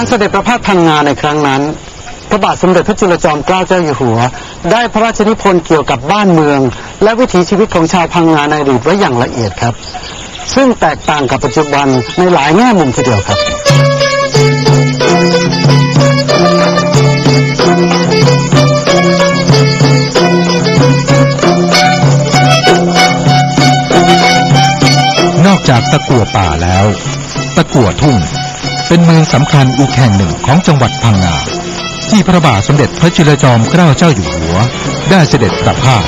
การเสด็จประพาสพังงาในครั้งนั้น พระบาทสมเด็จพระจุลจอมเกล้าเจ้าอยู่หัว ได้พระราชนิพนธ์เกี่ยวกับบ้านเมือง และวิถีชีวิตของชาวพังงาในอดีตไว้อย่างละเอียดครับ ซึ่งแตกต่างกับปัจจุบันในหลายแง่มุมทีเดียวครับนอกจากตะกัวป่าแล้ว ตะกัวทุ่ง เป็นเมืองสำคัญอีกแห่งหนึ่งของจังหวัดพังงาที่พระบาทสมเด็จพระจุลจอมเกล้าเจ้าอยู่หัว ได้เสด็จประพาส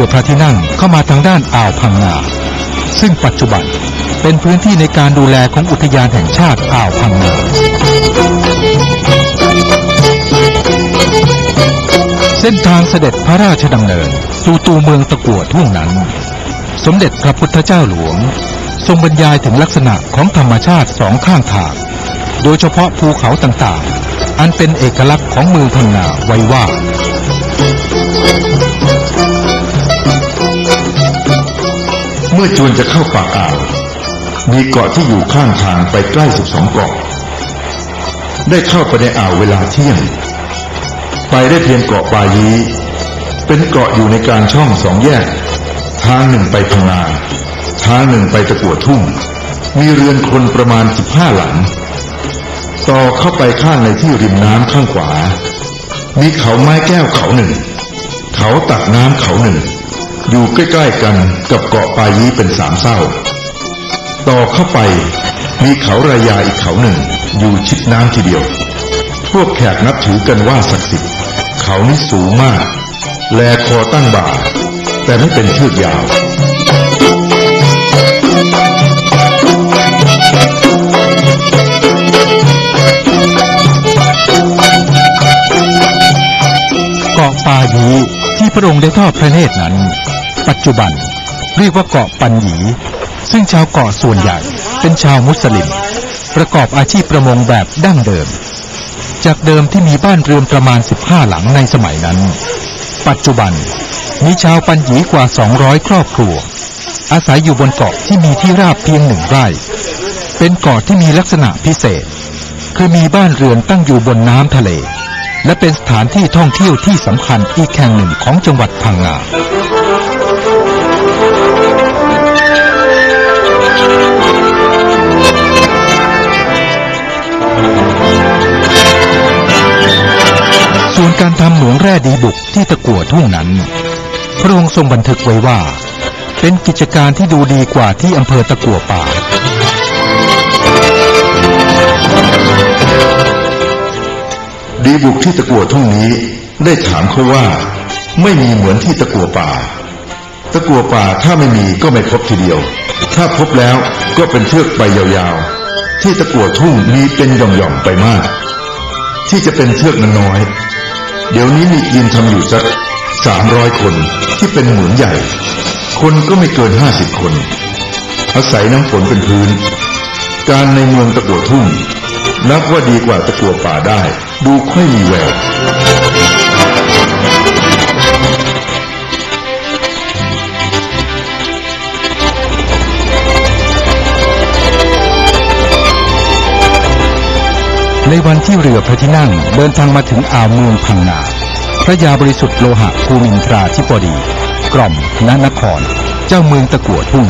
รือพระที่นั่งเข้ามาทางด้านอ่าวพังงา ซึ่งปัจจุบันเป็นพื้นที่ในการดูแลของอุทยานแห่งชาติอ่าวพังงา เส้นทางเสด็จพระราชดำเนินสู่ตูเมืองตะกั่วทุ่งนั้น สมเด็จพระพุทธเจ้าหลวง ทรงบรรยายถึงลักษณะของธรรมชาติสองข้างทาง โดยเฉพาะภูเขาต่างๆ อันเป็นเอกลักษณ์ของเมืองพังงาไว้ว่า มื่อจวนจะเข้าปากอ่าว มีเกาะที่อยู่ข้างทางไปใกล้สิบสองเกาะ ได้เข้าไปในอ่าวเวลาเที่ยง ไปได้เพียงเกาะปายีเป็นเกาะอยู่ในกางช่องสองแยก ทางหนึ่งไปพังงาทางหนึ่งไปตะกัวทุ่ง มีเรือนคนประมาณสิบห้าหลัง ต่อเข้าไปข้างในที่ริมน้ำข้างขวา มีเขาไม้แก้วเขาหนึ่ง เขาตักน้ำเขาหนึ่ง อยู่ใกล้ๆกันกับเกาะปายีเป็นสามเศร้า ต่อเข้าไปมีเขารายาอีกเขาหนึ่ง อยู่ชิดน้ำทีเดียว พวกแขกนับถือกันว่าศักดิ์สิทธิ์ เขานี้สูงมาก แลคอตั้งบ่า แต่ไม่เป็นเชือกยาวเกาะปายีที่พระองค์ได้ทอดพระเนตรนั้น ปัจจุบัน เรียกว่าเกาะปันหยี ซึ่งชาวเกาะส่วนใหญ่เป็นชาวมุสลิม ประกอบอาชีพประมงแบบดั้งเดิม จากเดิมที่มีบ้านเรือนประมาณ 15 หลังในสมัยนั้น ปัจจุบันมีชาวปันหยีกว่า 200 ครอบครัว อาศัยอยู่บนเกาะที่มีที่ราบเพียงหนึ่งไร่ เป็นเกาะที่มีลักษณะพิเศษ คือมีบ้านเรือนตั้งอยู่บนน้ำทะเล และเป็นสถานที่ท่องเที่ยวที่สำคัญอีกแห่งหนึ่งของจังหวัดพังงา ส่วนการทำเหมืองแร่ดีบุกที่ตะกั่วทุ่งนั้น พระองค์ทรงบันทึกไว้ว่า เป็นกิจการที่ดูดีกว่าที่อำเภอตะกั่วป่า ดีบุกที่ตะกัวทุ่งนี้ได้ถามเขาว่า ไม่มีเหมือนที่ตะกัวป่า ตะกัวป่าถ้าไม่มีก็ไม่พบทีเดียว ถ้าพบแล้วก็เป็นเชือกไปยาวๆ ที่ตะกัวทุ่งมีเป็นหย่อมๆไปมาก ที่จะเป็นเชือกน้อย เดี๋ยวนี้มีกินทำอยู่สักสามร้อยคนที่เป็นเหมือนใหญ่ คนก็ไม่เกินห้าสิบคน อาศัยน้ำฝนเป็นพื้น การในเมืองตะกัวทุ่งนับว่าดีกว่าตะกัวป่าได้ ดูค่อยมีแวว ในวันที่เรือพระที่นั่งเดินทางมาถึงอ่าวเมืองพังงาพระยาบริสุทธิ์โลหะภูมินทราธิบดี กล่อมนนคร เจ้าเมืองตะกัวทุ่ง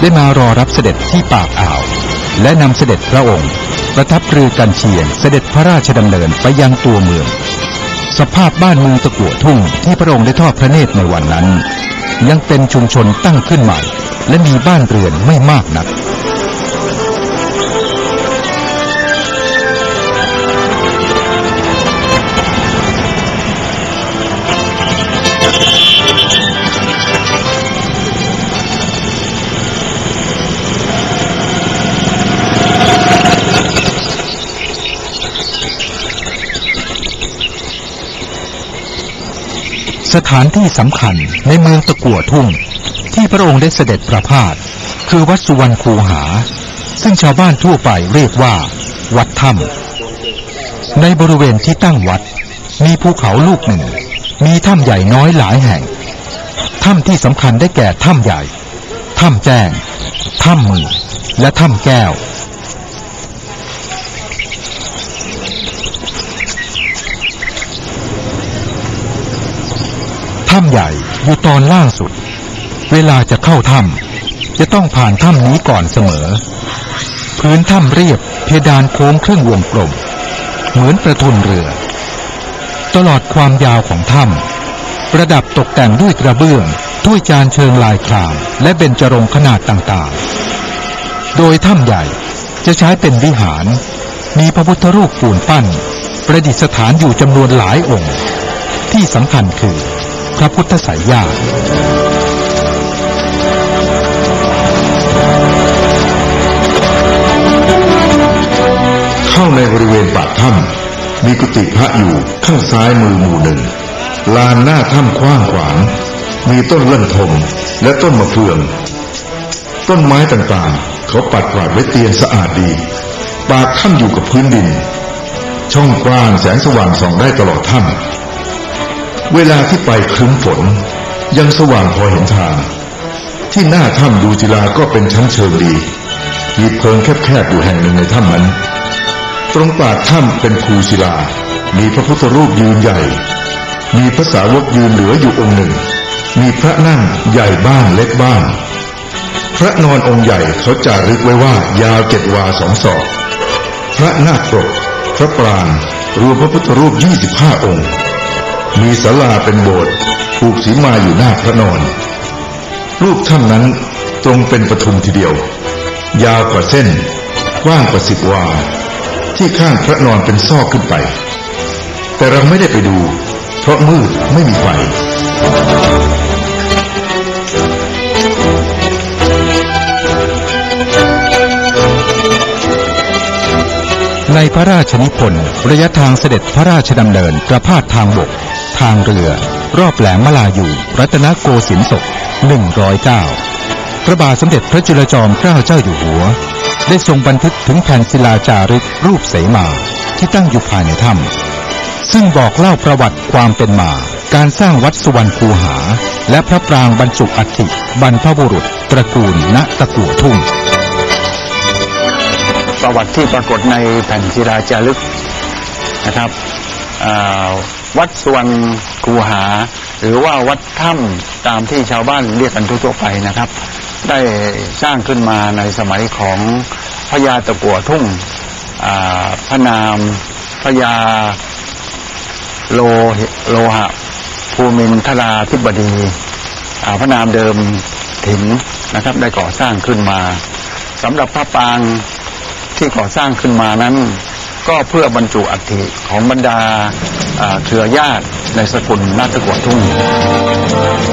ได้มารอรับเสด็จที่ปากอ่าว และนำเสด็จพระองค์ ประทับเรือกันเชียงเสด็จพระราชดำเนินไปยังตัวเมือง สภาพบ้านเมืองตะกัวทุ่งที่พระองค์ได้ทอดพระเนตรในวันนั้น ยังเป็นชุมชนตั้งขึ้นใหม่ และมีบ้านเรือนไม่มากนัก สถานที่สำคัญในเมืองตะกั่วทุ่ง ที่พระองค์ได้เสด็จประพาสคือวัดสุวรรณคูหา ซึ่งชาวบ้านทั่วไปเรียกว่า วัดถ้ำในบริเวณที่ตั้งวัด มีภูเขาลูกหนึ่ง มีถ้ำใหญ่น้อยหลายแห่งถ้ำที่สำคัญได้แก่ถ้ำใหญ่ถ้ำแจ้งถ้ำมือและถ้ำแก้ว ถ้ำใหญ่อยู่ตอนล่างสุด เวลาจะเข้าถ้ำจะต้องผ่านถ้ำนี้ก่อนเสมอ พื้นถ้ำเรียบเพดานโค้งครึ่งวงกลม เหมือนประทุนเรือ ตลอดความยาวของถ้ำประดับตกแต่งด้วยกระเบื้องถ้วยจานเชิงลายคราม และเบญจรงขนาดต่างๆ โดยถ้ำใหญ่จะใช้เป็นวิหาร มีพระพุทธรูปปูนปั้น ประดิษฐานอยู่จำนวนหลายองค์ ที่สำคัญคือ พระพุทธไสยญาติเข้าในบริเวณปากถ้ำมีกุฏิพระอยู่ข้างซ้ายมือหมู่หนึ่ง ลานหน้าถ้ำกว้างขวาง มีต้นเลื่อนทมและต้นมะเฟือง ต้นไม้ต่างๆ เขาปัดกวาดไว้เตียนสะอาดดี ปากถ้ำอยู่กับพื้นดิน ช่องกว้างแสงสว่างส่องได้ตลอดถ้ำ เวลาที่ไปครึ้มฝน ยังสว่างพอเห็นทาง ที่หน้าถ้ำดูจิลาก็เป็นชั้นเชิงดี มีเพิงแคบๆอยู่แห่งหนึ่งในถ้ำนั้น ตรงปากถ้ำเป็นภูศิลา มีพระพุทธรูปยืนใหญ่ มีพระสาวกยืนเหลืออยู่องค์หนึ่ง มีพระนั่งใหญ่บ้างเล็กบ้างพระนอนองค์ใหญ่เขาจารึกไว้ว่ายาวเจ็ดวาสองศอก พระนาคปรก พระปรางรวมพระพุทธรูปยี่สิบห้าองค์ มีศาลาเป็นโบสถ์ผูกสีมาอยู่หน้าพระนอน รูปถ้ำนั้นตรงเป็นประทุมทีเดียว ยาวกว่าเส้น กว้างกว่าสิบวา ที่ข้างพระนอนเป็นซอกขึ้นไป แต่เราไม่ได้ไปดู เพราะมืดไม่มีไฟในพระราชนิพนธ์ระยะทางเสด็จพระราชดำเนินประพาสทางบก ทางเรือ รอบแหลมมลายูรัตนโกสินทร์ศก109 พระบาทสมเด็จพระจุลจอมเกล้าเจ้าอยู่หัว ได้ทรงบันทึกถึงแผ่นศิลาจารึกรูปเสมาที่ตั้งอยู่ภายในถ้ำซึ่งบอกเล่าประวัติความเป็นมา การสร้างวัดสุวรรณคูหา และพระปรางบรรจุอัฐิบรรพบุรุษ ตระกูลณตะกัวทุ่ง ประวัติที่ปรากฏในแผ่นศิลาจารึกนะครับอ่า วัดสวนคูหา หรือว่าวัดถ้ำตามที่ชาวบ้านเรียกกันทั่วๆไปนะครับ ได้สร้างขึ้นมาในสมัยของพญาตะกัวทุ่งพระนามพญาโลโลหะภูมินทราธิบดีพระนามเดิมถิ่นนะครับ ได้ก่อสร้างขึ้นมาสำหรับพระปรางที่ก่อสร้างขึ้นมานั้น ก็เพื่อบรรจุอัฐิของบรรดา เครือญาติในสกุลนาตะกัวทุ่ง